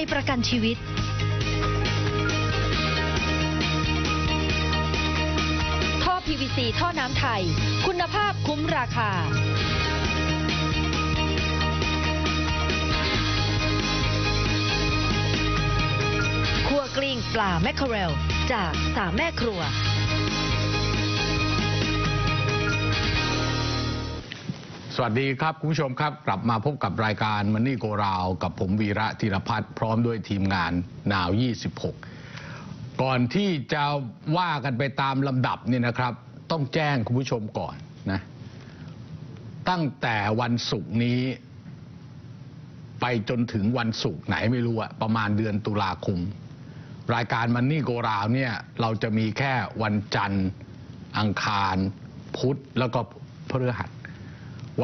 ยประกันชีวิตท่อ PVC ท่อน้ำไทย คุณภาพคุ้มราคา ครัวกลิ้งปลาแมคเคอเรล จากสามแม่ครัว สวัสดีครับ คุณผู้ชมครับ กลับมาพบกับรายการมันนี่โกราว กับผมวีระธีรพัฒน์พร้อมด้วยทีมงานนาว 26 ก่อนที่จะว่ากันไปตามลำดับเนี่ยนะครับ ต้องแจ้งคุณผู้ชมก่อนนะตั้งแต่วันศุกร์นี้ ไปจนถึงวันศุกร์ไหนไม่รู้อะประมาณเดือนตุลาคม รายการมันนี่โกราวเนี่ยเราจะมีแค่วันจันทร์อังคารพุธแล้วก็พฤหัส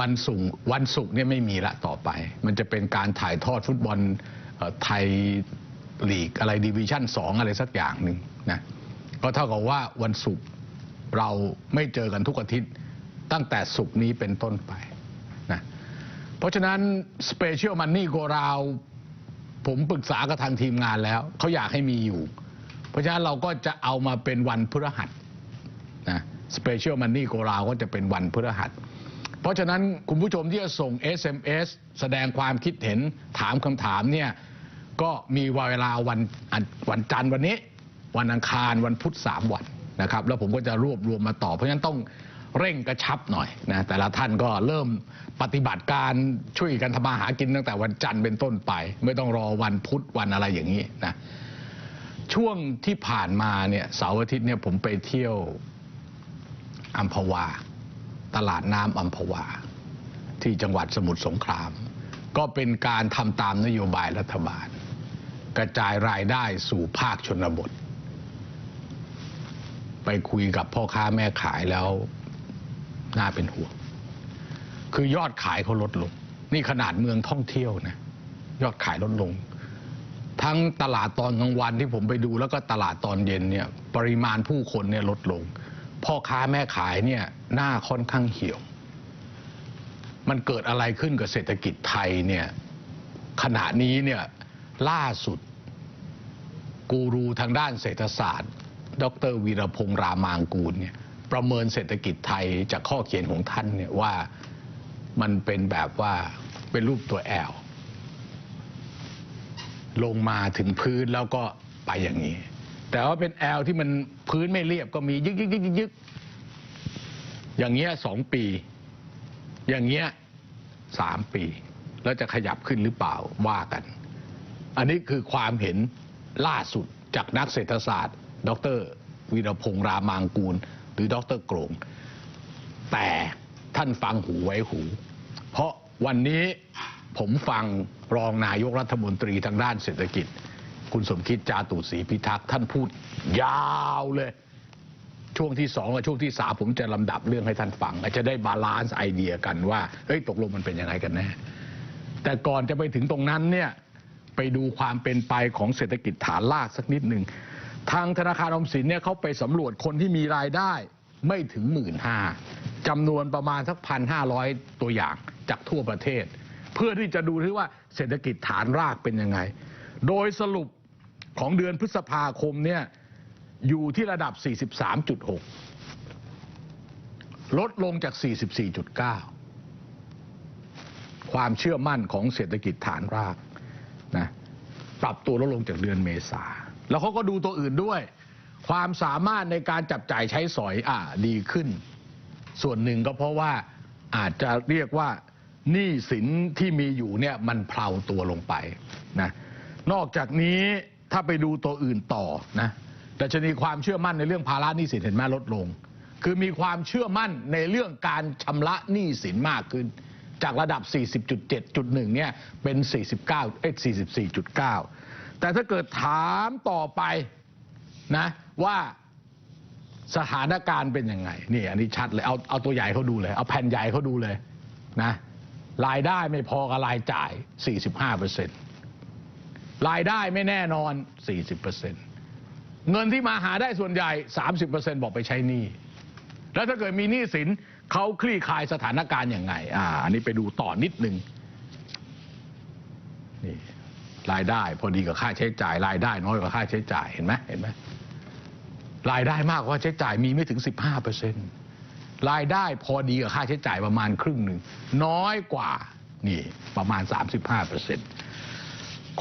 วันศุกร์วันศุกร์เนี่ยไม่มีละต่อไป มันจะเป็นการถ่ายทอดฟุตบอลไทยลีกอะไรดิวิชั่นสองอะไรสักอย่างหนึ่งนะก็เท่ากับว่าวันศุกร์เราไม่เจอกันทุกอาทิตย์ตั้งแต่ศุกร์นี้เป็นต้นไปนะเพราะฉะนั้นสเปเชียลมันนี่โกราวผมปรึกษากับทางทีมงานแล้ว เขาอยากให้มีอยู่ เพราะฉะนั้นเราก็จะเอามาเป็นวันพฤหัสนะสเปเชียลมันนี่โกราวก็จะเป็นวันพฤหัส เพราะฉะนั้นคุณผู้ชมที่จะส่ง SMS แสดงความคิดเห็นถามคำถามเนี่ยก็มีเวลาวันวันจันทร์วันนี้ วันอังคารวันพุธสามวันนะครับ แล้วผมก็จะรวบรวมมาต่อ เพราะฉะนั้นต้องเร่งกระชับหน่อยนะแต่ละท่านก็เริ่มปฏิบัติการช่วยกันทำมาหากินตั้งแต่วันจันทร์เป็นต้นไป ไม่ต้องรอวันพุธวันอะไรอย่างนี้นะช่วงที่ผ่านมาเนี่ยเสาร์อาทิตย์เนี่ยผมไปเที่ยวอัมพวา ตลาดน้ำอัมพวา ที่จังหวัดสมุทรสงคราม ก็เป็นการทำตามนโยบายรัฐบาล กระจายรายได้สู่ภาคชนบท ไปคุยกับพ่อค้าแม่ขายแล้วน่าเป็นห่วง คือยอดขายเขาลดลง นี่ขนาดเมืองท่องเที่ยวนะยอดขายลดลง ทั้งตลาดตอนกลางวันที่ผมไปดูแล้วก็ตลาดตอนเย็นเนี่ยปริมาณผู้คนเนี่ยลดลง พ่อค้าแม่ขายเนี่ยหน้าค่อนข้างเหี่ยว มันเกิดอะไรขึ้นกับเศรษฐกิจไทยเนี่ยขณะนี้เนี่ยล่าสุด กูรูทางด้านเศรษฐศาสตร์ ดรวีรพงษ์รามางกูลเนี่ยประเมินเศรษฐกิจไทยจากข้อเขียนของท่านเนี่ยว่ามันเป็นแบบว่าเป็นรูปตัวแอลลงมาถึงพื้นแล้วก็ไปอย่างนี้ แต่ว่าเป็นแอลที่มันพื้นไม่เรียบก็มียึกยึกยึกยึกยึกอย่างเงี้ยสองปี อย่างเงี้ยสามปี แล้วจะขยับขึ้นหรือเปล่าว่ากัน อันนี้คือความเห็นล่าสุดจากนักเศรษฐศาสตร์ ดรวีรพงษ์รามางกูล หรือดรโกรง แต่ท่านฟังหูไว้หู เพราะวันนี้ผมฟังรองนายกรัฐมนตรีทางด้านเศรษฐกิจ คุณสมคิดจาตุศรีพิทักษ์ท่านพูดยาวเลย ช่วงที่สองกับช่วงที่สามผมจะลำดับเรื่องให้ท่านฟังอาจจะได้บาลานซ์ไอเดียกันว่าเฮ้ยตกลงมันเป็นยังไงกันแน่แต่ก่อนจะไปถึงตรงนั้นเนี่ยไปดูความเป็นไปของเศรษฐกิจฐานรากสักนิดหนึ่งทางธนาคารออมสินเนี่ยเขาไปสำรวจคนที่มีรายได้ไม่ถึงหมื่นห้าจำนวนประมาณสักพันห้าร้อยตัวอย่างจากทั่วประเทศ เพื่อที่จะดูที่ว่าเศรษฐกิจฐานรากเป็นยังไง โดยสรุป ของเดือนพฤษภาคมเนี่ยอยู่ที่ระดับ 43.6 ลดลงจาก 44.9 ความเชื่อมั่นของเศรษฐกิจฐานรากนะปรับตัวลดลงจากเดือนเมษา แล้วเขาก็ดูตัวอื่นด้วย ความสามารถในการจับจ่ายใช้สอยอ่าดีขึ้น ส่วนหนึ่งก็เพราะว่าอาจจะเรียกว่าหนี้สินที่มีอยู่เนี่ยมันเพลาตัวลงไปนะนอกจากนี้ ถ้าไปดูตัวอื่นต่อนะดัชนีความเชื่อมั่นในเรื่องภาระหนี้สินเห็นไหมลดลง คือมีความเชื่อมั่นในเรื่องการชำระหนี้สินมากขึ้น จากระดับ 40.7.1 เนี่ยเป็น 49เอ้44.9 แต่ถ้าเกิดถามต่อไปนะว่าสถานการณ์เป็นยังไงนี่อันนี้ชัดเลยเอาเอาตัวใหญ่เขาดูเลย เอาแผ่นใหญ่เขาดูเลยนะรายได้ไม่พอกับรายจ่าย 45%ร รายได้ไม่แน่นอน 40%เงินที่มาหาได้ส่วนใหญ่ 30%บอกไปใช้หนี้ แล้วถ้าเกิดมีหนี้สินเขาคลี่คลายสถานการณ์อยังไง อ่า อันนี้ไปดูต่อนิดนึงนี่รายได้พอดีกับค่าใช้จ่าย รายได้น้อยกว่าค่าใช้จ่ายเห็นไหมเห็นไหมรายได้มากกว่าใช้จ่ายมีไม่ถึง 15เปอร์เซ็นรายได้พอดีกับค่าใช้จ่ายประมาณครึ่งหนึ่งน้อยกว่านี่ประมาณ 35เปอร์เ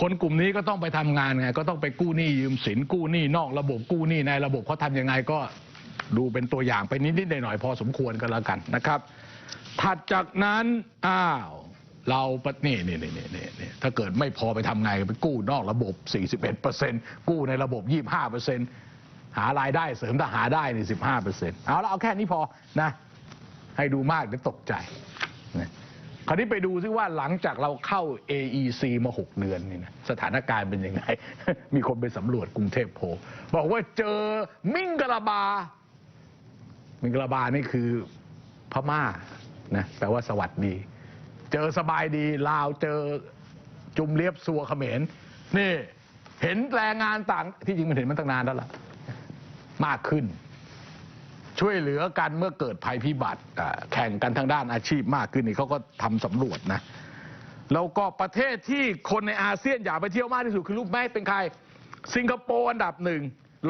คนกลุ่มนี้ก็ต้องไปทำงานไง ก็ต้องไปกู้หนี้ยืมสินกู้หนี้นอกระบบกู้หนี้ในระบบเขาทำยังไงก็ดูเป็นตัวอย่างไปนิดๆหน่อยๆพอสมควรก็แล้วกันนะครับ ถัดจากนั้นอ้าวเราปะนี่นี่นี่นี่นี่นี่ถ้าเกิดไม่พอไปทำไงไปกู้นอกระบบ 41เปอร์เซ็นกู้ในระบบ 25เปอร์เซ็นหารายได้เสริมถ้าหาได้นี่15เปอร์เซ็นเอาละเอาแค่นี้พอนะ ให้ดูมากเดี๋ยวตกใจนะ คราวนี้ไปดูซิว่าหลังจากเราเข้า AEC มา 6 เดือนนี่นะสถานการณ์เป็นยังไง มีคนไปสำรวจกรุงเทพโพบอกว่าเจอมิ่งกะลาบา มิงกะลาบานี่คือพม่านะแปลว่าสวัสดี เจอสบายดีลาวเจอจุมเลียบซัวเขมรนี่ เห็นแรงงานต่างที่จริงมันเห็นมันตั้งนานแล้วล่ะมากขึ้น ช่วยเหลือกันเมื่อเกิดภัยพิบัติแข่งกันทางด้านอาชีพมากขึ้นนี่เขาก็ทำสำรวจนะแล้วก็ประเทศที่คนในอาเซียนอยากไปเที่ยวมากที่สุดคือรูปแม่เป็นใคร สิงคโปร์อันดับหนึ่ง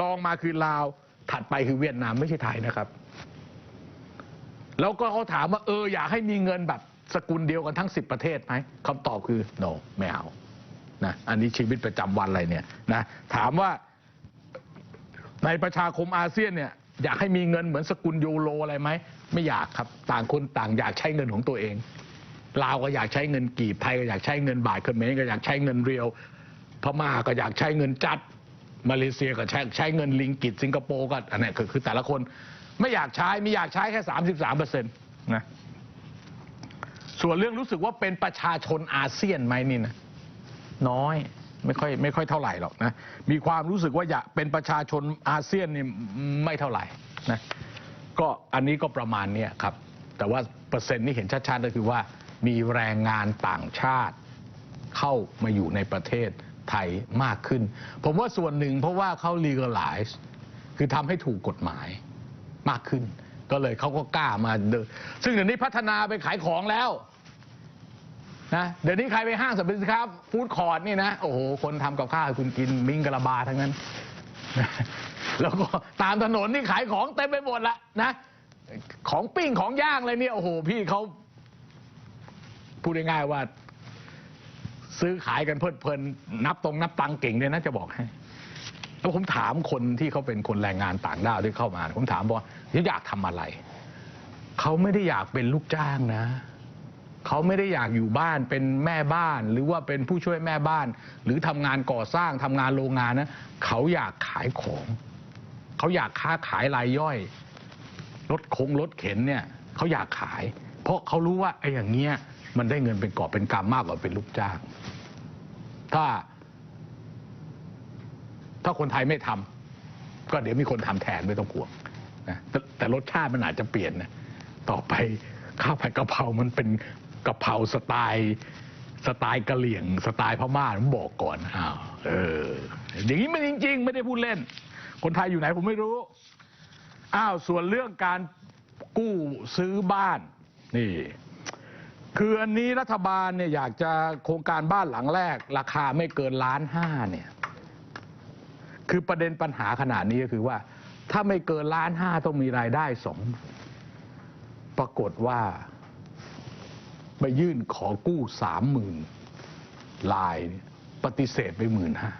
รองมาคือลาว ถัดไปคือเวียดนามไม่ใช่ไทยนะครับ แล้วก็เขาถามว่าเอออยากให้มีเงินแบบสกุลเดียวกันทั้ง 10 ประเทศไหมคำตอบคือ no ไม่เอานะอันนี้ชีวิตประจำวันอะไรเนี่ยนะถามว่าในประชาคมอาเซียนเนี่ย อยากให้มีเงินเหมือนสกุลยูโรอะไรไหมไม่อยากครับต่างคนต่างอยากใช้เงินของตัวเองลาวก็อยากใช้เงินกีบไทยก็อยากใช้เงินบาทเขมรก็อยากใช้เงินเรียวพม่าก็อยากใช้เงินจัดมาเลเซียก็ใช้ใช้เงินลิงกิตสิงคโปร์ก็อันนี้คือคือแต่ละคนไม่อยากใช้ไม่อยากใช้แค่สามสิบสามเปอร์เซ็นต์นะส่วนเรื่องรู้สึกว่าเป็นประชาชนอาเซียนไหมนี่นะน้อย ไม่ค่อยไม่ค่อยเท่าไหร่หรอกนะมีความรู้สึกว่าอยากเป็นประชาชนอาเซียนนี่ไม่เท่าไหร่นะก็อันนี้ก็ประมาณนี้ครับ แต่ว่าเปอร์เซ็นต์นี่เห็นชัดๆก็คือว่า มีแรงงานต่างชาติเข้ามาอยู่ในประเทศไทยมากขึ้น ผมว่าส่วนหนึ่งเพราะว่าเขา legalize คือทำให้ถูกกฎหมายมากขึ้น ก็เลยเขาก็กล้ามาเดินซึ่งเดี๋ยวนี้พัฒนาไปขายของแล้ว นะเดี๋ยวนี้ใครไปห้างสรรพสินค้าฟู้ดคอร์ทนี่นะ โอ้โห คนทำกับข้าวให้คุณกินมิงกะลาบาทั้งนั้น แล้วก็ตามถนนนี่ขายของเต็มไปหมดละนะ ของปิ้งของย่างอะไรเนี่ยโอ้โห พี่เขาพูดง่ายๆว่า ซื้อขายกันเพลิดเพลิน นับตรงนับตังเก่งเลยนะจะบอกให้แล้วผมถามคนที่เขาเป็นคนแรงงานต่างด้าวที่เข้ามา ผมถามบอกว่าอยากทำอะไร เขาไม่ได้อยากเป็นลูกจ้างนะ เขาไม่ได้อยากอยู่บ้านเป็นแม่บ้าน หรือว่าเป็นผู้ช่วยแม่บ้าน หรือทำงานก่อสร้างทำงานโรงงานนะเขาอยากขายของ เขาอยากค้าขายรายย่อยรถคงรถเข็นเนี่ยเขาอยากขาย เพราะเขารู้ว่าไอ้อย่างเงี้ยมันได้เงินเป็นกอบเป็นกำมากกว่าเป็นลูกจ้าง ถ้า ถ้าคนไทยไม่ทำก็เดี๋ยวมีคนทำแทนไม่ต้องกลัวนะแต่แต่รสชาติมันอาจจะเปลี่ยนนะต่อไปข้าวผัดกะเพรามันเป็น กะเพราสไตล์สไตล์กะเหลี่ยง สไตล์พม่าผมบอกก่อนอ้าวเอออย่างนี้มันจริง ๆ ไม่ได้พูดเล่น คนไทยอยู่ไหนผมไม่รู้อ้าวส่วนเรื่องการกู้ซื้อบ้านนี่คืออันนี้รัฐบาลเนี่ยอยากจะโครงการบ้านหลังแรก ราคาไม่เกินล้านห้าเนี่ยคือประเด็นปัญหาขนาดนี้ก็คือว่า ถ้าไม่เกินล้านห้าต้องมีรายได้สองปรากฏว่า ยื่นขอกู้สามหมื่นลายปฏิเสธไปหมื่นห้า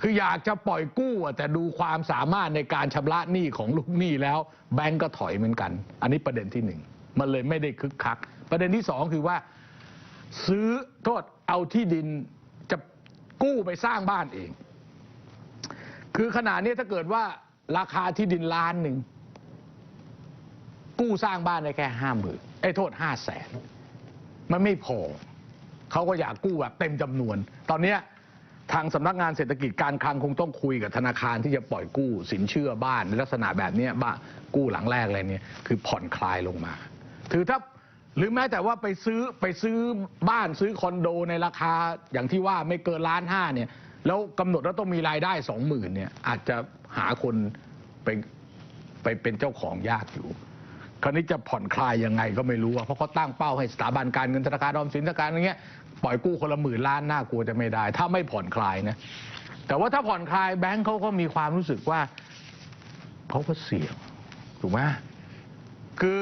คืออยากจะปล่อยกู้แต่ดูความสามารถในการชำระหนี้ของลูกหนี้แล้ว แบงก์ก็ถอยเหมือนกัน อันนี้ประเด็นที่หนึ่งมันเลยไม่ได้คึกคัก ประเด็นที่สองคือว่า ซื้อโทษเอาที่ดินจะกู้ไปสร้างบ้านเอง คือขนาดนี้ถ้าเกิดว่าราคาที่ดินล้านหนึ่ง กู้สร้างบ้านได้แค่ห้าหมื่นไอ้โทษห้าแสนมันไม่พอเขาก็อยากกู้แบบเต็มจำนวน ตอนเนี้ทางสำนักงานเศรษฐกิจการคลังคงต้องคุยกับธนาคารที่จะปล่อยกู้ สินเชื่อบ้านในลักษณะแบบเนี้บ้านกู้หลังแรกอะไรเนี่ยคือผ่อนคลายลงมา ถือถ้าหรือแม้แต่ว่าไปซื้อไปซื้อบ้านซื้อคอนโดในราคาอย่างที่ว่าไม่เกินล้านห้าเนี่ยแล้วกำหนดว่าต้องมีรายได้สองหมื่นเนี่ยอาจจะหาคนไปไปเป็นเจ้าของยากอยู่ คราวนี้จะผ่อนคลายยังไงก็ไม่รู้อะเพราะเขาตั้งเป้าให้สถาบันการเงินธนาคารออมสินธนาคารอย่างเงี้ยปล่อยกู้คนละหมื่นล้านน่ากลัวจะไม่ได้ ถ้าไม่ผ่อนคลายนะแต่ว่าถ้าผ่อนคลายแบงก์เขาก็มีความรู้สึกว่าเขาก็เสี่ยงถูกไหมคือ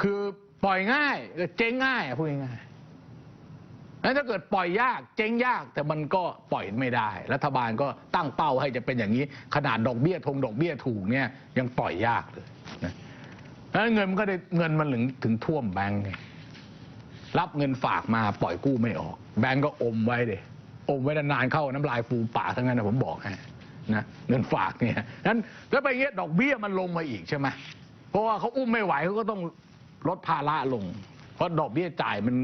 คือปล่อยง่ายเจ๊งง่ายพูดง่ายๆแล้วถ้าเกิดปล่อยยากเจ๊งยากแต่มันก็ปล่อยไม่ได้ รัฐบาลก็ตั้งเป้าให้จะเป็นอย่างนี้ ขนาดดอกเบี้ยทงดอกเบี้ยถูกเนี่ยยังปล่อยยากเลย นะแล้วเงินมันก็ได้เงินมันถึงถึงท่วมแบงก์ไงรับเงินฝากมาปล่อยกู้ไม่ออก แบงก์ก็อมไว้เดอมไว้นานๆเข้าน้ำลายฟูปากทั้งนั้นนะผมบอกให้นะเงินฝากเนี่ยนั้นแล้วไปเงี้ยดอกเบี้ยมันลงมาอีกใช่ไหมเพราะว่าเขาอุ้มไม่ไหวเขาก็ต้องลดภาระลง เพราะดอกเบี้ยจ่ายมัน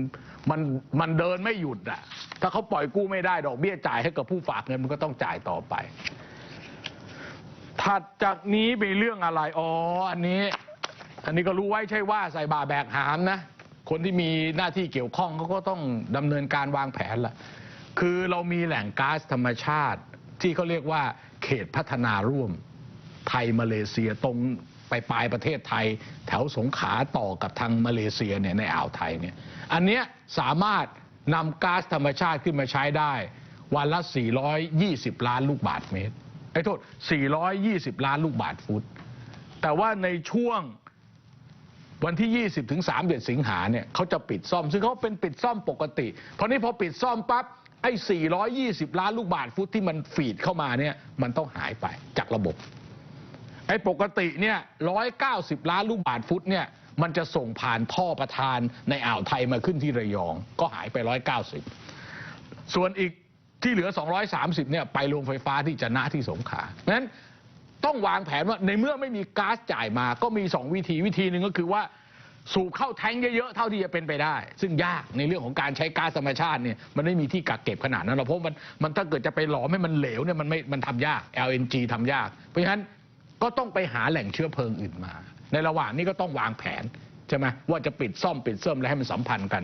มันมันเดินไม่หยุดอะถ้าเขาปล่อยกู้ไม่ได้ดอกเบี้ยจ่ายให้กับผู้ฝากเงินมันก็ต้องจ่ายต่อไปถัดจากนี้มีเรื่องอะไรอ๋ออันนี้ อันนี้ก็รู้ไว้ใช่ว่าใส่บาแบกหามนะ คนที่มีหน้าที่เกี่ยวข้องเขาก็ต้องดำเนินการวางแผนละคือเรามีแหล่งก๊าซธรรมชาติ ที่เขาเรียกว่า เขตพัฒนาร่วม ไทยมาเลเซียตรงไปปลายประเทศไทย แถวสงขลาต่อกับทางมาเลเซียเนี่ยในอ่าวไทยเนี่ยอันเนี้ยสามารถนำก๊าซธรรมชาติขึ้นมาใช้ได้ วันละ 420 ล้านลูกบาทเมตรไอ้โทษ 420 ล้านลูกบาทฟุต แต่ว่าในช่วง วันที่ 20ถึง3เดือนสิงหาเนี่ยเขาจะปิดซ่อม ซึ่งเขาเป็นปิดซ่อมปกติ เพราะนี้พอปิดซ่อมปั๊บไอ้ 420 ล้านลูกบาทฟุตที่มันฟีดเข้ามาเนี่ยมันต้องหายไปจากระบบ ไอ้ปกติเนี่ย190 ล้านลูกบาทฟุตเนี่ยมันจะส่งผ่านท่อประทานในอ่าวไทยมาขึ้นที่ระยอง ก็หายไป 190 ส่วนอีกที่เหลือ 230 เนี่ยไปโรงไฟฟ้าที่จะนะที่สงขลาเน้น ต้องวางแผนว่าในเมื่อไม่มีก๊าซจ่ายมา ก็มี 2 วิธีวิธีหนึ่งก็คือว่าสูบเข้าแทงเยอะๆ เท่าที่จะเป็นไปได้ ซึ่งยากในเรื่องของการใช้ก๊าซธรรมชาติเนี่ยมันไม่มีที่กักเก็บขนาดนั้นหรอกเพราะมันมันถ้าเกิดจะไปหลอมให้มันเหลวเนี่ยมันไม่มันทำยาก LNG ทำยาก เพราะฉะนั้นก็ต้องไปหาแหล่งเชื้อเพลิงอื่นมา ในระหว่างนี้ก็ต้องวางแผนใช่ไหมว่าจะปิดซ่อมปิดเสริมแล้วให้มันสัมพันธ์กัน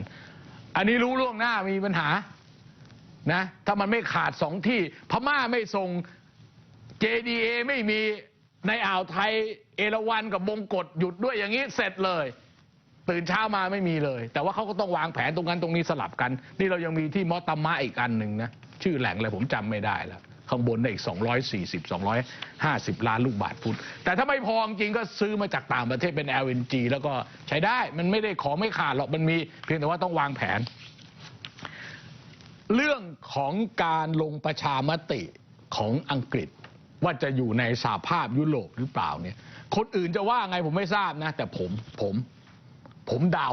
อันนี้รู้ล่วงหน้ามีปัญหานะถ้ามันไม่ขาดสองที่พม่าไม่ส่ง JDA ไม่มีในอ่าวไทยเอราวันกับบงกฎหยุดด้วยอย่างนี้เสร็จเลย ตื่นเช้ามาไม่มีเลย แต่ว่าเขาก็ต้องวางแผนตรงนั้นตรงนี้สลับกัน นี่เรายังมีที่มอตามะอีกอันหนึ่งนะชื่อแหล่งอะไรผมจำไม่ได้แล้วข้างบนได้อีก 240 250 ล้านลูกบาทฟุต แต่ถ้าไม่พอจริงก็ซื้อมาจากต่างประเทศเป็น LNG แล้วก็ใช้ได้ มันไม่ได้ของไม่ขาดหรอก มันมีเพียงแต่ว่าต้องวางแผน เรื่องของการลงประชามติของอังกฤษ ว่าจะอยู่ในสหภาพยุโรปหรือเปล่าเนี่ย คนอื่นจะว่าไงผมไม่ทราบนะ แต่ผมผม ผมเดา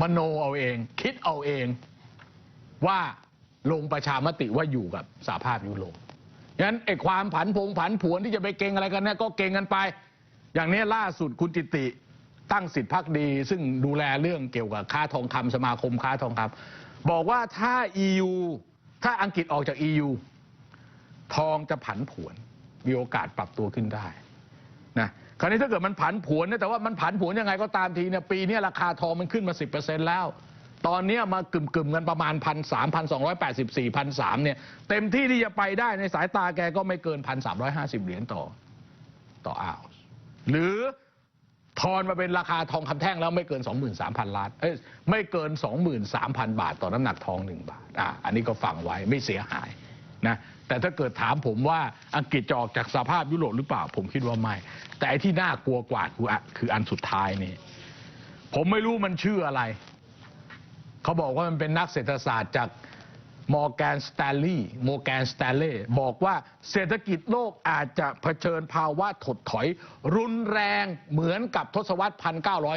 มโนเอาเอง คิดเอาเองว่าลงประชามติว่าอยู่กับสหภาพยุโรปงั้นไอ้ความผันพงผันผวนที่จะไปเก่งอะไรกันเนี่ยก็เก่งกันไป อย่างนี้ล่าสุดคุณจิติตั้งสิทธิพักดี ซึ่งดูแลเรื่องเกี่ยวกับค้าทองคำสมาคมค้าทองคำบอกว่าถ้า EU ถ้าอังกฤษออกจาก EU ทองจะผันผวน มีโอกาสปรับตัวขึ้นได้นะคราวนี้ถ้าเกิดมันผันผวนนะแต่ว่ามันผันผวนยังไงก็ตามทีเนี่ยปีนี้ราคาทองมันขึ้นมา 10%แล้ว ตอนนี้มากึ่มๆกันประมาณพันสามพันสองร้อยแปดสิบสี่พันสามเนี่ยเต็มที่ที่จะไปได้ในสายตาแกก็ไม่เกินพันสามร้อยห้าสิบเหรียญต่อต่ออาวหรือทอนมาเป็นราคาทองคำแท่งแล้วไม่เกิน 23,000 ล้าน เอ้ยไม่เกิน 23,000 บาทต่อน้ำหนักทอง 1 บาท อะอันนี้ก็ฟังไว้ไม่เสียหายนะ แต่ถ้าเกิดถามผมว่าอังกฤษจะออกจากสภาพยุโรปหรือเปล่า ผมคิดว่าไม่ แต่ไอ้ที่น่ากลัวกว่าคืออะคืออันสุดท้ายนี่ผมไม่รู้มันชื่ออะไร เขาบอกว่ามันเป็นนักเศรษฐศาสตร์จากมอร์แกนส a ตลลีย์มอร์แกนส a ตลเล่บอกว่าเศรษฐกิจโลกอาจจะเผชิญภาวะถดถอย รุนแรงเหมือนกับทศวรรษ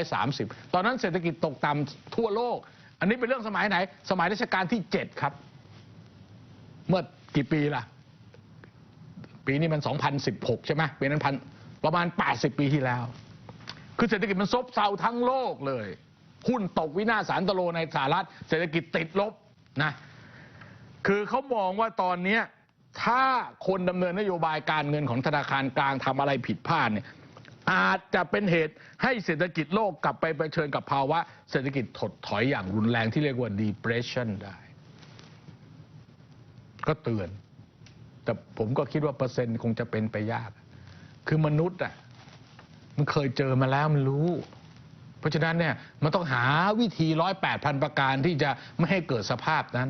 1930 ตอนนั้นเศรษฐกิจตกต่ำทั่วโลก อันนี้เป็นเรื่องสมัยไหน สมัยรัชกาลที่ 7 ครับ เมื่อ กี่ปีล่ะ ปีนี้มัน 2016 ใช่ไหมปีนั้นพันประมาณ 80 ปีที่แล้ว คือเศรษฐกิจมันซบเซาทั้งโลกเลย หุ้นตกวินาศสันตโลในสหรัฐ เศรษฐกิจติดลบนะคือเขามองว่าตอนนี้ถ้าคนดำเนินนโยบายการเงินของธนาคารกลางทำอะไรผิดพลาดเนี่ยอาจจะเป็นเหตุให้เศรษฐกิจโลกกลับไปเผชิญกับภาวะเศรษฐกิจถดถอยอย่างรุนแรงที่เรียกว่า depression ได้ ก็เตือน แต่ผมก็คิดว่าเปอร์เซ็นต์คงจะเป็นไปยาก คือมนุษย์อะมันเคยเจอมาแล้วมันรู้ เพราะฉะนั้นเนี่ยมันต้องหาวิธีร้อยแปดพันประการที่จะไม่ให้เกิดสภาพนั้น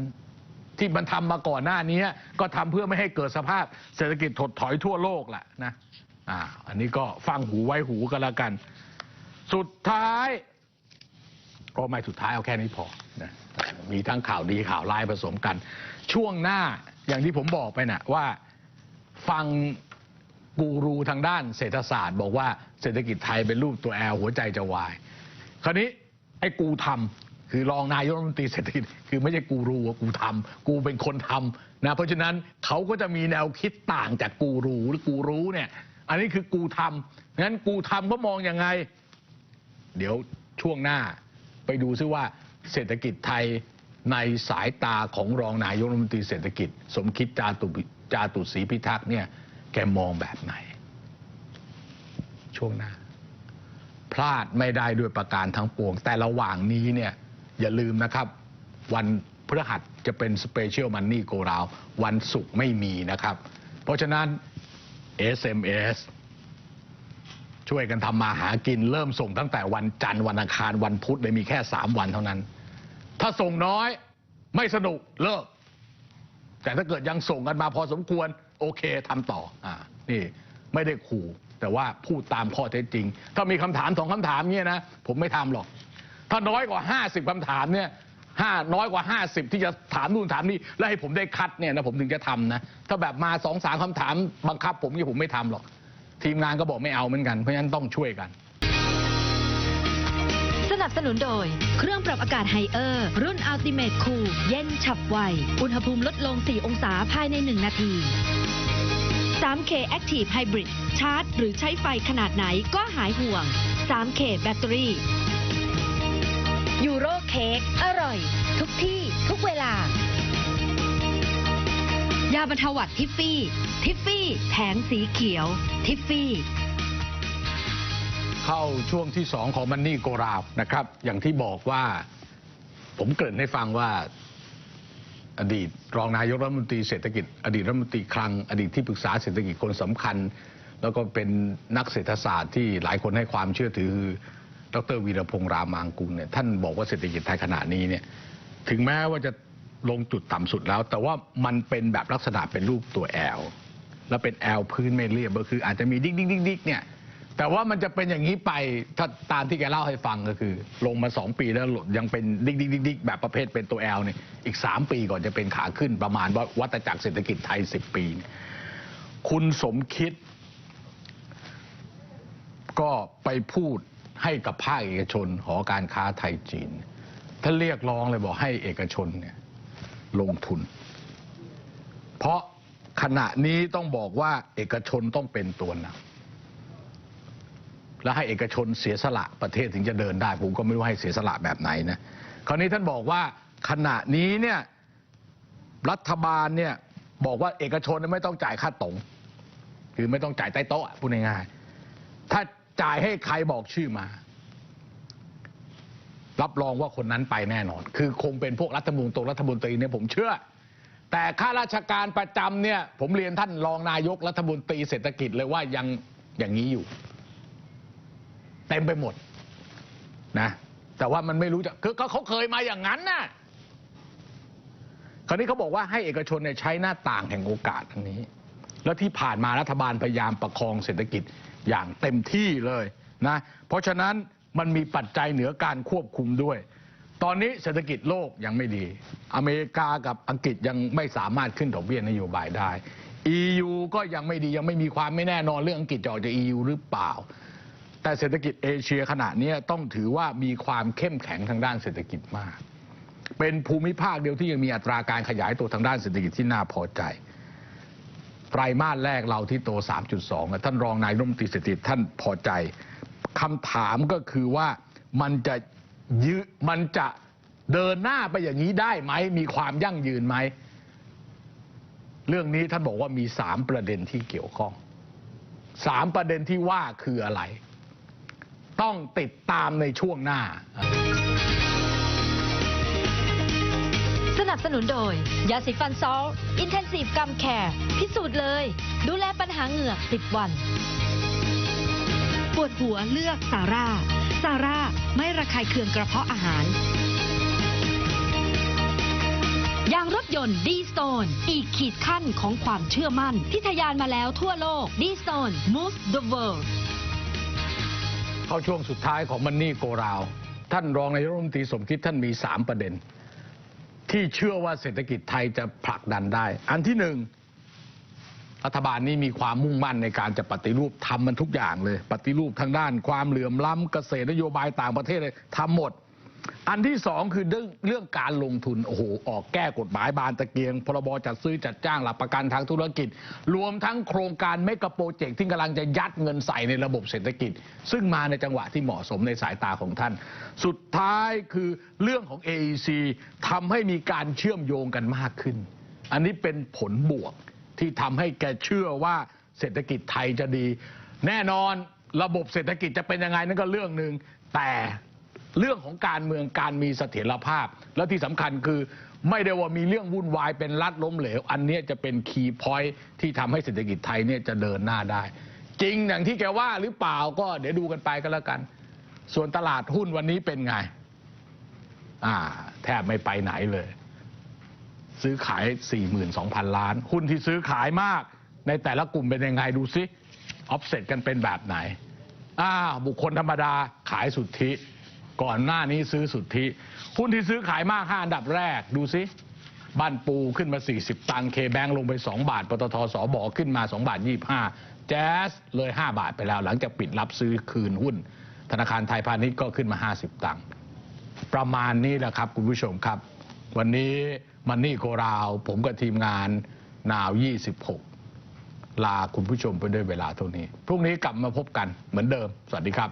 ที่มันทำมาก่อนหน้านี้ ก็ทำเพื่อไม่ให้เกิดสภาพ เศรษฐกิจถดถอยทั่วโลกแหละนะอ่าอันนี้ก็ฟังหูไว้หูกันแล้วกัน สุดท้ายก็ไม่สุดท้ายเอาแค่นี้พอนะมีทั้งข่าวดีข่าวร้ายผสมกัน ช่วงหน้าอย่างที่ผมบอกไปนะว่าฟังกูรูทางด้านเศรษฐศาสตร์ บอกว่าเศรษฐกิจไทยเป็นรูปตัวแอลหัวใจจะวาย คราวนี้ไอ้กูทำคือรองนายกรัฐมนตรีเศรษฐกิจคือไม่ใช่กูรูกูทำกูเป็นคนทำนะเพราะฉะนั้นเขาก็จะมีแนวคิดต่างจากกูรูหรือกูรู้เนี่ย อันนี้คือกูทำงั้นกูทำเขามองยังไง เดี๋ยวช่วงหน้าไปดูซิว่าเศรษฐกิจไทย ในสายตาของรองนายกรัฐมนตรีเศรษฐกิจ สมคิดจาตุจาตุศรีพิทักษ์เนี่ยแกมองแบบไหน ช่วงหน้า พลาดไม่ได้ด้วยประการทั้งปวง แต่ระหว่างนี้เนี่ยอย่าลืมนะครับ วันพฤหัสจะเป็นสเปเชียลมันนี่โกราว วันศุกร์ไม่มีนะครับ เพราะฉะนั้น SMS ช่วยกันทำมาหากินเริ่มส่งตั้งแต่วันจันทร์วันอังคารวันพุธเลยมีแค่ 3 วันเท่านั้น ถ้าส่งน้อยไม่สนุกเลิก แต่ถ้าเกิดยังส่งกันมาพอสมควร โอเคทำต่ออ่านี่ไม่ได้ขู่แต่ว่าพูดตามข้อเท็จจริง ถ้ามีคำถามสองคำถามเนี่ยนะผมไม่ทำหรอก ถ้าน้อยกว่า 50คำถามเนี่ยห้าน้อยกว่า 50 ที่จะถามนู่นถามนี่แล้วให้ผมได้คัดเนี่ยนะผมถึงจะทำนะ ถ้าแบบมาสองสามคำถามบังคับ ผมเนี่ยผมไม่ทำหรอก ทีมงานก็บอกไม่เอาเหมือนกันเพราะฉะนั้นต้องช่วยกัน นับสนุนโดย เครื่องปรับอากาศไฮเออร์ รุ่น Ultimate Cool เย็นฉับไว อุณหภูมิลดลง 4 องศาภายใน 1 นาที 3K Active Hybrid ชาร์จ หรือใช้ไฟขนาดไหนก็หายห่วง 3K แบตเตอรี่ยูโรเค้กอร่อย ทุกที่ทุกเวลา ยาบรรเทาหวัดทิฟฟี่ ทิฟฟี่ แผงสีเขียว ทิฟฟี่ เข้าช่วงที่สองของมันนี่โกราวนะครับ อย่างที่บอกว่าผมเกริ่นให้ฟังว่า อดีตรองนายกรัฐมนตรีเศรษฐกิจ อดีตรัฐมนตรีคลัง อดีตที่ปรึกษาเศรษฐกิจคนสำคัญ แล้วก็เป็นนักเศรษฐศาสตร์ที่หลายคนให้ความเชื่อถือดรวีรพงษ์รามางกุลเนี่ยท่านบอกว่าเศรษฐกิจไทยขณะนี้เนี่ยถึงแม้ว่าจะลงจุดต่ำสุดแล้ว แต่ว่ามันเป็นแบบลักษณะเป็นรูปตัวแอลแล้วเป็นแอลพื้นไม่เรียบก็คืออาจจะมีดิ๊กดิ๊กดิ๊กดิ๊กเนี่ย แต่ว่ามันจะเป็นอย่างนี้ไปถ้าตามที่แกเล่าให้ฟังก็คือ ลงมาสองปีแล้วยังเป็นดิ๊กดิ๊กดิ๊กแบบประเภทเป็นตัวแอลเนี่ยอีกสามปีก่อนจะเป็นขาขึ้นประมาณว่าวัตจักรเศรษฐกิจไทยสิบปีเนี่ยคุณสมคิด ก็ไปพูดให้กับภาคเอกชนหอการค้าไทยจีนท่านเรียกร้องเลยบอกให้เอกชนเนี่ยลงทุน เพราะขณะนี้ต้องบอกว่าเอกชนต้องเป็นตัวนำ และให้เอกชนเสียสละประเทศถึงจะเดินได้ ผมก็ไม่รู้ให้เสียสละแบบไหนนะคราวนี้ท่านบอกว่าขณะนี้เนี่ยรัฐบาลเนี่ยบอกว่าเอกชนไม่ต้องจ่ายค่าตรงคือไม่ต้องจ่ายใต้โต๊ะอะพูดง่ายๆถ้าจ่ายให้ใครบอกชื่อมา รับรองว่าคนนั้นไปแน่นอน คือคงเป็นพวกรัฐมนตรีรัฐมนตรีเนี่ยผมเชื่อ แต่ข้าราชการประจำเนี่ย ผมเรียนท่านรองนายกรัฐมนตรีเศรษฐกิจเลยว่ายังอย่างนี้อยู่ เต็มไปหมดนะแต่ว่ามันไม่รู้จะคือเขาเคยมาอย่างนั้นน่ะคราวนี้เขาบอกว่าให้เอกชนเนี่ยใช้หน้าต่างแห่งโอกาสอันนี้ แล้วที่ผ่านมารัฐบาลพยายามประคองเศรษฐกิจอย่างเต็มที่เลยนะเพราะฉะนั้นมันมีปัจจัยเหนือการควบคุมด้วย ตอนนี้เศรษฐกิจโลกยังไม่ดี อเมริกากับอังกฤษยังไม่สามารถขึ้นดอกเบี้ยนโยบายได้ EU ก็ยังไม่ดียังไม่มีความไม่แน่นอนเรื่องอังกฤษจะออกจาก EU หรือเปล่า แต่เศรษฐกิจเอเชียขณะนี้ต้องถือว่ามีความเข้มแข็งทางด้านเศรษฐกิจมาก เป็นภูมิภาคเดียวที่ยังมีอัตราการขยายตัวทางด้านเศรษฐกิจที่น่าพอใจไตรมาสแรกเราที่โต 3.2 ท่านรองนายรัฐมนตรีเศรษฐกิจท่านพอใจคำถามก็คือว่ามันจะยืมันจะเดินหน้าไปอย่างนี้ได้ไหม มีความยั่งยืนไหม เรื่องนี้ท่านบอกว่ามีสามประเด็นที่เกี่ยวข้องสามประเด็นที่ว่าคืออะไร ต้องติดตามในช่วงหน้า สนับสนุนโดย ยาสีฟันซอลอินเทนซีฟกัมแคร์พิสูจน์เลย ดูแลปัญหาเหงือก10 วัน ปวดหัวเลือกซาร่าซาร่าไม่ระคายเคืองกระเพาะอาหาร ยางรถยนต์ดีสโตนอีกขีดขั้นของความเชื่อมั่นที่ทะยานมาแล้วทั่วโลกดีสโตน move the world เข้าช่วงสุดท้ายของมันนี่โกราว ท่านรองนายกรัฐมนตรีสมคิดท่านมี 3 ประเด็น ที่เชื่อว่าเศรษฐกิจไทยจะผลักดันได้ อันที่หนึ่งรัฐบาลนี้มีความมุ่งมั่นในการจะปฏิรูปทำมันทุกอย่างเลย ปฏิรูปทางด้าน ความเหลื่อมล้ำเกษตรนโยบายต่างประเทศเลยทำหมด อันที่สองคือเรื่องเรื่องการลงทุนโอ้โหออกแก้กฎหมายบานตะเกียง พรบจัดซื้อจัดจ้างหลักประกันทางธุรกิจ รวมทั้งโครงการเมกะโปรเจกต์ที่กำลังจะยัดเงินใส่ในระบบเศรษฐกิจ ซึ่งมาในจังหวะที่เหมาะสมในสายตาของท่าน สุดท้ายคือเรื่องของ AEC ทำให้มีการเชื่อมโยงกันมากขึ้น อันนี้เป็นผลบวกที่ทำให้แกเชื่อว่าเศรษฐกิจไทยจะดี แน่นอนระบบเศรษฐกิจจะเป็นยังไงนั่นก็เรื่องหนึ่งแต่ เรื่องของการเมืองการมีเสถียรภาพ และที่สำคัญคือไม่ได้ว่ามีเรื่องวุ่นวายเป็นรัฐล้มเหลว อันนี้จะเป็นคีย์พอยท์ที่ทำให้เศรษฐกิจไทยเนี่ยจะเดินหน้าได้ จริงอย่างที่แกว่าหรือเปล่าก็เดี๋ยวดูกันไปก็แล้วกัน ส่วนตลาดหุ้นวันนี้เป็นไง อ่า แทบไม่ไปไหนเลย ซื้อขาย 42,000 ล้าน หุ้นที่ซื้อขายมาก ในแต่ละกลุ่มเป็นยังไงดูซิออฟเซ็ตกันเป็นแบบไหนอ่าบุคคลธรรมดาขายสุทธิ ก่อนหน้านี้ซื้อสุทธิหุ้นที่ซื้อขายมาก 5 อันดับแรกดูซิ บ้านปูขึ้นมา 40 ตังค์เคแบงลงไป 2 บาท ปตทสบขึ้นมา 2 บาท 25 แจ๊สเลย 5 บาทไปแล้ว หลังจากปิดรับซื้อคืนหุ้น ธนาคารไทยพาณิชย์ก็ขึ้นมา 50 ตังค์ประมาณนี้แหละครับ คุณผู้ชมครับ วันนี้มันนี่โกราว ผมกับทีมงานนาว 26 ลาคุณผู้ชมไปด้วยเวลาเท่านี้ พรุ่งนี้กลับมาพบกันเหมือนเดิม สวัสดีครับ